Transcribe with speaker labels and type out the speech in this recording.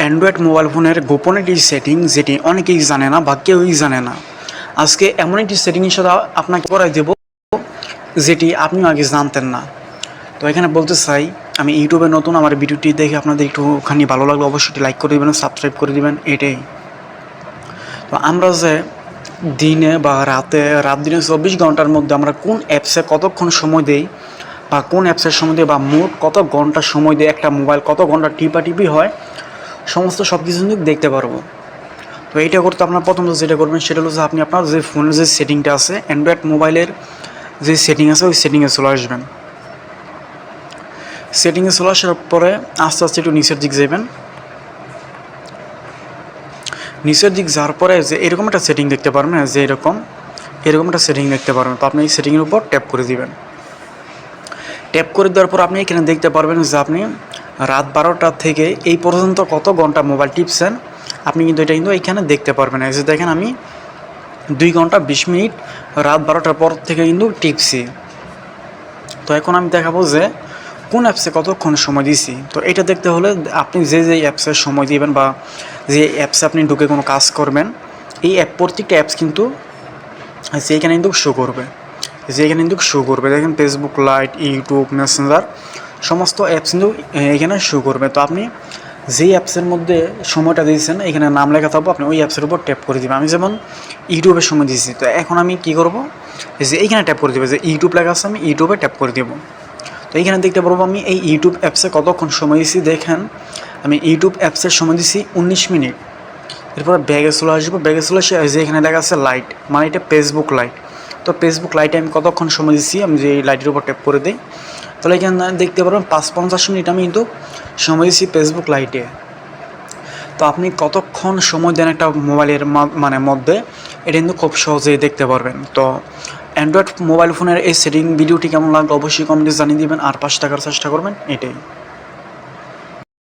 Speaker 1: Android mobile ফোনের গোপন একটি সেটিং যেটি অনেকেই জানে না বা কেউই জানে না। আজকে এমন একটি সেটিংয়ের সাথে আপনাকে করাই দেব, যেটি আপনি আগে জানতেন না। তো এখানে বলতে চাই, আমি ইউটিউবে নতুন আমার ভিডিওটি দেখে আপনাদের একটুখানি ভালো লাগলে অবশ্যই লাইক করে দেবেন সাবস্ক্রাইব করে দেবেন, এটাই। তো আমরা যে দিনে বা রাতে, রাত দিনে চব্বিশ ঘণ্টার মধ্যে আমরা কোন অ্যাপসে কতক্ষণ সময় দেই বা কোন অ্যাপসের সময় দিই বা মোট কত ঘণ্টা সময় দিয়ে একটা মোবাইল কত ঘণ্টা টিপা টিপি হয় সমস্ত সব কিছু কিন্তু দেখতে পারব। তো এইটা করতে আপনার প্রথমত যেটা করবেন সেটা হলো যে আপনি আপনার যে ফোনের যে সেটিংটা আছে অ্যান্ড্রয়েড মোবাইলের যে সেটিং আছে, ওই সেটিংয়ে চলে আসবেন। সেটিংয়ে চলে আসার পরে আস্তে আস্তে একটু নিচের দিক যাবেন নিচের দিক যাওয়ার পরে যে এরকম একটা সেটিং দেখতে পারবেন যে এরকম এরকম একটা সেটিং দেখতে পারবেন। তো আপনি এই সেটিংয়ের উপর ট্যাপ করে দিবেন। ট্যাপ করে দেওয়ার পর আপনি এখানে দেখতে পারবেন যে আপনি রাত বারোটা থেকে এই পর্যন্ত কত ঘণ্টা মোবাইল টিপছেন, আপনি কিন্তু এটা কিন্তু এখানে দেখতে পারবেন। এই যে দেখেন আমি দুই ঘণ্টা বিশ মিনিট রাত বারোটার পর থেকে কিন্তু টিপছি। তো এখন আমি দেখাবো যে কোন অ্যাপসে কতক্ষণ সময় দিছি তো এটা দেখতে হলে আপনি যে যে অ্যাপসে সময় দিবেন বা যে অ্যাপসে আপনি ঢুকে কোনো কাজ করবেন, এই অ্যাপ প্রত্যেকটা অ্যাপস কিন্তু যে এখানে কিন্তু শো করবে। যে এখানে কিন্তু শো করবে। দেখেন ফেসবুক লাইট ইউটিউব মেসেঞ্জার সমস্ত অ্যাপস কিন্তু এখানে শো করবে। তো আপনি যেই অ্যাপসের মধ্যে সময়টা দিয়েছেন, এখানে নাম লেখা থাকব, আপনি ওই অ্যাপসের উপর ট্যাপ করে দেবেন। আমি যেমন ইউটিউবের সময় দিয়েছি, তো এখন আমি কি করব? যে এইখানে ট্যাপ করে দেবে, যে ইউটিউব লেখা আছে, আমি ইউটিউবে ট্যাপ করে দেবো। তো এইখানে দেখতে পারব আমি এই ইউটিউব অ্যাপসে কতক্ষণ সময় দিয়েছি, দেখেন। আমি ইউটিউব অ্যাপসের সময় দিয়েছি উনিশ মিনিট। এরপরে ব্যাগে চলে আসব, ব্যাগে চলে এসে যে এখানে লেখা আছে লাইট মানে এটা ফেসবুক লাইট তো ফেসবুক লাইটে আমি কতক্ষণ সময় দিচ্ছি আমি যে এই লাইটের উপর ট্যাপ করে দিই। তাহলে এখানে দেখতে পারবেন পাঁচ পঞ্চাশ মিনিট আমি কিন্তু সময় দিচ্ছি ফেসবুক লাইটে তো আপনি কতক্ষণ সময় দেন একটা মোবাইলের মানে মধ্যে, এটা কিন্তু খুব সহজেই দেখতে পারবেন। তো অ্যান্ড্রয়েড মোবাইল ফোনের এই সেটিং ভিডিওটি কেমন লাগল অবশ্যই কমেন্টে জানিয়ে দেবেন, আর পাঁচ থাকার চেষ্টা করবেন, এটাই।